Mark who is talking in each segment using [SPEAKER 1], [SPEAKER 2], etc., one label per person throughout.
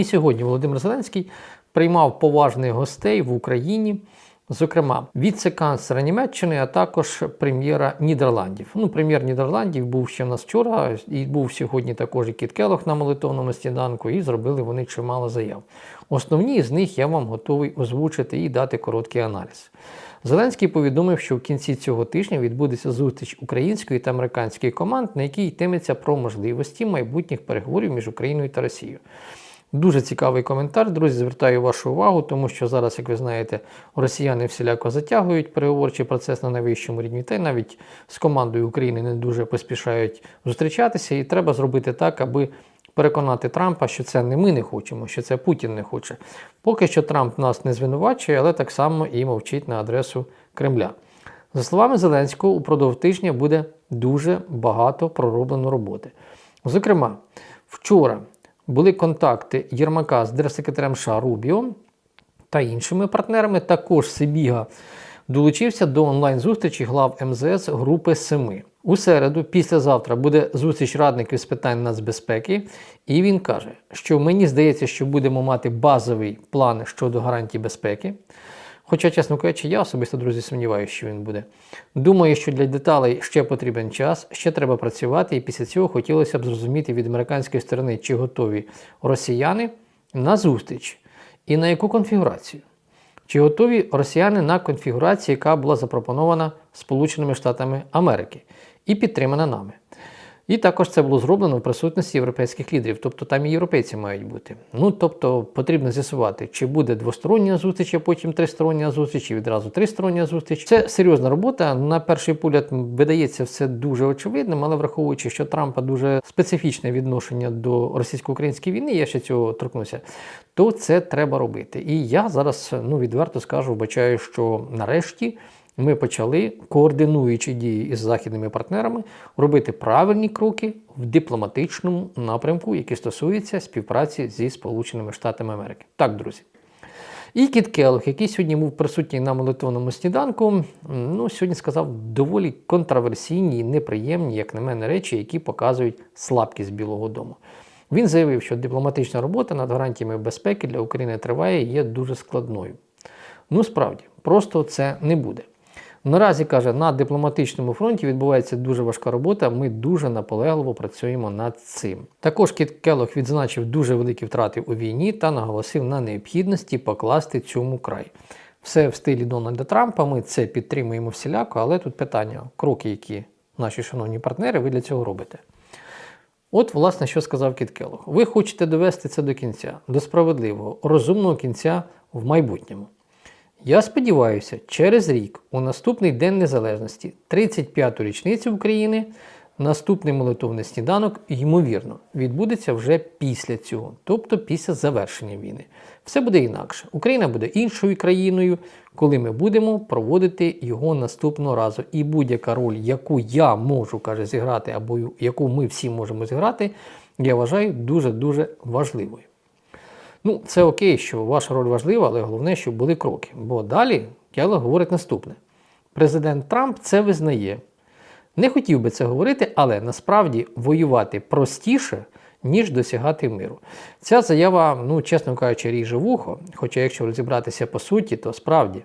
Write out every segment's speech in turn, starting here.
[SPEAKER 1] І сьогодні Володимир Зеленський приймав поважних гостей в Україні. Зокрема, віце-канцлера Німеччини, а також прем'єра Нідерландів. Ну, прем'єр Нідерландів був ще в нас вчора, і був сьогодні також і Кіт Келох на молитовному сніданку, і зробили вони чимало заяв. Основні з них я вам готовий озвучити і дати короткий аналіз. Зеленський повідомив, що в кінці цього тижня відбудеться зустріч української та американської команд, на якій йтиметься про можливості майбутніх переговорів між Україною та Росією. Дуже цікавий коментар, друзі. Звертаю вашу увагу, тому що зараз, як ви знаєте, росіяни всіляко затягують переговорчий процес на найвищому рівні, та й навіть з командою України не дуже поспішають зустрічатися, і треба зробити так, аби переконати Трампа, що це не ми не хочемо, що це Путін не хоче. Поки що Трамп нас не звинувачує, але так само і мовчить на адресу Кремля. За словами Зеленського, упродовж тижня буде дуже багато пророблено роботи. Зокрема, вчора були контакти Єрмака з держсекретарем США Рубіо та іншими партнерами. Також Сибіга долучився до онлайн-зустрічі глав МЗС групи Семи. У середу, післязавтра, буде зустріч радників з питань нацбезпеки, і він каже, що мені здається, що будемо мати базовий план щодо гарантій безпеки. Хоча, чесно кажучи, я особисто, друзі, сумніваюся, що він буде. Думаю, що для деталей ще потрібен час, ще треба працювати, і після цього хотілося б зрозуміти від американської сторони, чи готові росіяни на зустріч і на яку конфігурацію. Чи готові росіяни на конфігурацію, яка була запропонована Сполученими Штатами Америки і підтримана нами? І також це було зроблено в присутності європейських лідерів, тобто там і європейці мають бути. Ну тобто потрібно з'ясувати, чи буде двостороння зустріч, а потім тристороння зустріч, і відразу тристороння зустріч. Це серйозна робота. На перший погляд видається все дуже очевидним, але враховуючи, що Трампа дуже специфічне відношення до російсько-української війни, я ще цього торкнуся, то це треба робити. І я зараз ну відверто скажу, вбачаю, що нарешті ми почали, координуючи дії із західними партнерами, робити правильні кроки в дипломатичному напрямку, які стосуються співпраці зі Сполученими Штатами Америки. Так, друзі. І Кіт Келлог, який сьогодні був присутній на молитвоному сніданку, ну, сьогодні сказав доволі контраверсійні і неприємні, як на мене, речі, які показують слабкість Білого Дому. Він заявив, що дипломатична робота над гарантіями безпеки для України триває і є дуже складною. Ну, справді, просто це не буде. Наразі каже, на дипломатичному фронті відбувається дуже важка робота. Ми дуже наполегливо працюємо над цим. Також Кіт Келлог відзначив дуже великі втрати у війні та наголосив на необхідності покласти цьому край. Все в стилі Дональда Трампа. Ми це підтримуємо всіляко, але тут питання, кроки, які наші шановні партнери, ви для цього робите. От, власне, що сказав Кіт Келлог. Ви хочете довести це до кінця, до справедливого, розумного кінця в майбутньому. Я сподіваюся, через рік, у наступний День Незалежності, 35-ту річницю України, наступний молитовний сніданок, ймовірно, відбудеться вже після цього, тобто після завершення війни. Все буде інакше. Україна буде іншою країною, коли ми будемо проводити його наступного разу. І будь-яка роль, яку я можу каже, зіграти, або яку ми всі можемо зіграти, я вважаю дуже-дуже важливою. Ну, це окей, що ваша роль важлива, але головне, щоб були кроки. Бо далі Келло говорить наступне: президент Трамп це визнає. Не хотів би це говорити, але насправді воювати простіше, ніж досягати миру. Ця заява, ну, чесно кажучи, ріже вухо, хоча якщо розібратися по суті, то справді.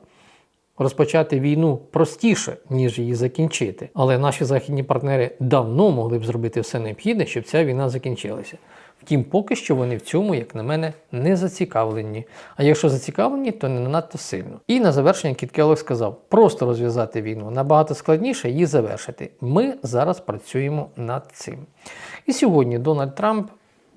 [SPEAKER 1] Розпочати війну простіше, ніж її закінчити. Але наші західні партнери давно могли б зробити все необхідне, щоб ця війна закінчилася. Втім, поки що вони в цьому, як на мене, не зацікавлені. А якщо зацікавлені, то не надто сильно. І на завершення Кіт Келлог сказав: просто розв'язати війну набагато складніше її завершити. Ми зараз працюємо над цим. І сьогодні Дональд Трамп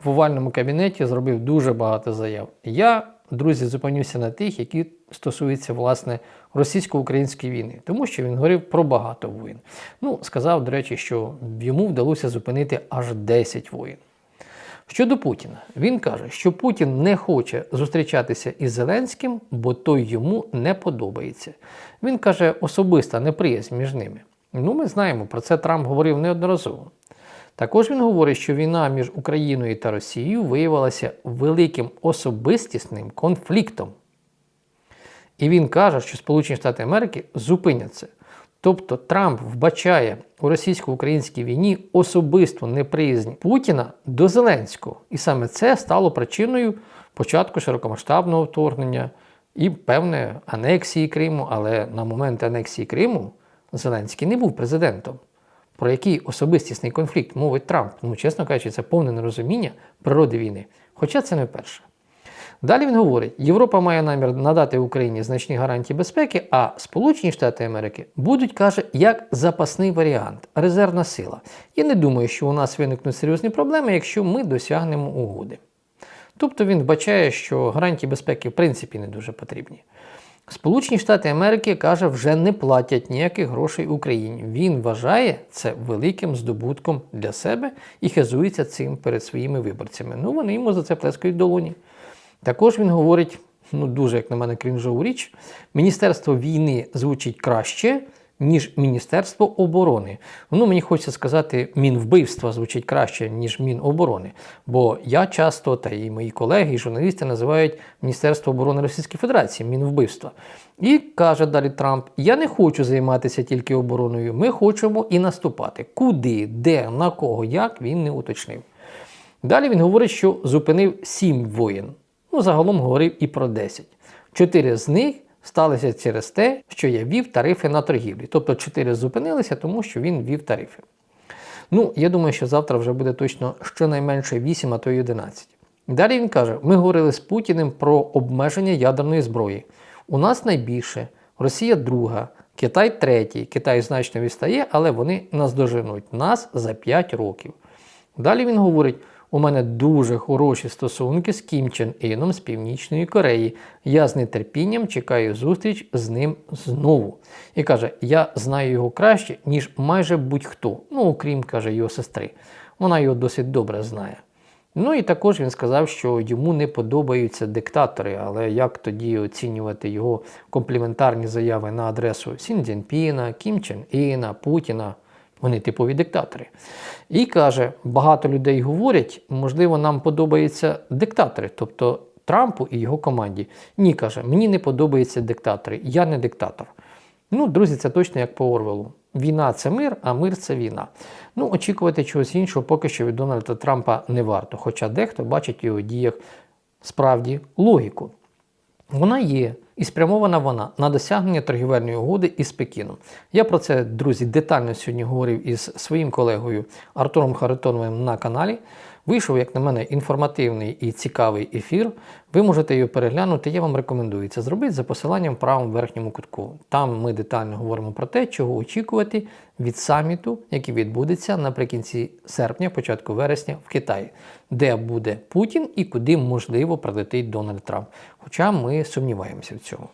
[SPEAKER 1] в овальному кабінеті зробив дуже багато заяв. Я, друзі, зупинюся на тих, які стосуються власне російсько-української війни, тому що він говорив про багато воїн. Ну, сказав, до речі, що йому вдалося зупинити аж 10 воїн. Щодо Путіна, він каже, що Путін не хоче зустрічатися із Зеленським, бо той йому не подобається. Він каже, особиста неприязнь між ними. Ну, ми знаємо, про це Трамп говорив неодноразово. Також він говорить, що війна між Україною та Росією виявилася великим особистісним конфліктом. І він каже, що Сполучені Штати Америки зупинять це. Тобто Трамп вбачає у російсько-українській війні особисту неприязнь Путіна до Зеленського. І саме це стало причиною початку широкомасштабного вторгнення і певне анексії Криму. Але на момент анексії Криму Зеленський не був президентом. Про який особистісний конфлікт мовить Трамп? Ну, чесно кажучи, це повне нерозуміння природи війни. Хоча це не вперше. Далі він говорить: Європа має намір надати Україні значні гарантії безпеки, а Сполучені Штати Америки будуть, каже, як запасний варіант, резервна сила. Я не думаю, що у нас виникнуть серйозні проблеми, якщо ми досягнемо угоди. Тобто він вбачає, що гарантії безпеки в принципі не дуже потрібні. Сполучені Штати Америки каже, вже не платять ніяких грошей Україні. Він вважає це великим здобутком для себе і хизується цим перед своїми виборцями. Ну вони йому за це плескають долоні. Також він говорить, ну дуже, як на мене, крінжову річ, Міністерство війни звучить краще, ніж Міністерство оборони. Ну, мені хочеться сказати, Мінвбивства звучить краще, ніж Міноборони. Бо я часто, та і мої колеги, і журналісти називають Міністерство оборони Російської Федерації Мінвбивства. І каже далі Трамп: Я не хочу займатися тільки обороною. Ми хочемо і наступати. Куди, де, на кого, як він не уточнив. Далі він говорить, що зупинив сім воєн. Ну, загалом говорив і про 10. Чотири з них сталися через те, що я ввів тарифи на торгівлі. Тобто чотири зупинилися, тому що він ввів тарифи. Ну, я думаю, що завтра вже буде точно щонайменше 8, а то й 11. Далі він каже: ми говорили з Путіним про обмеження ядерної зброї. У нас найбільше, Росія друга, Китай третій. Китай значно відстає, але вони нас доженуть нас за 5 років. Далі він говорить: у мене дуже хороші стосунки з Кім Чен Іном з Північної Кореї. Я з нетерпінням чекаю зустріч з ним знову. І каже: я знаю його краще, ніж майже будь-хто. Ну, окрім каже його сестри. Вона його досить добре знає. Ну і також він сказав, що йому не подобаються диктатори, але як тоді оцінювати його компліментарні заяви на адресу Сін Цзіньпіна, Кім Чен Іна, Путіна. Вони типові диктатори. І каже, багато людей говорять, можливо, нам подобаються диктатори, тобто Трампу і його команді. Ні, каже, мені не подобаються диктатори, я не диктатор. Ну, друзі, це точно як по Орвелу. Війна це мир, а мир це війна. Ну, очікувати чогось іншого поки що від Дональда Трампа не варто, хоча дехто бачить в його діях справді логіку. Вона є і спрямована вона на досягнення торгівельної угоди із Пекіном. Я про це, друзі, детально сьогодні говорив із своїм колегою Артуром Харитоновим на каналі. Вийшов, як на мене, інформативний і цікавий ефір. Ви можете його переглянути. Я вам рекомендую це зробити за посиланням в правому верхньому кутку. Там ми детально говоримо про те, чого очікувати від саміту, який відбудеться наприкінці серпня, початку вересня в Китаї, де буде Путін і куди можливо прилетить Дональд Трамп. Хоча ми сумніваємося в цьому.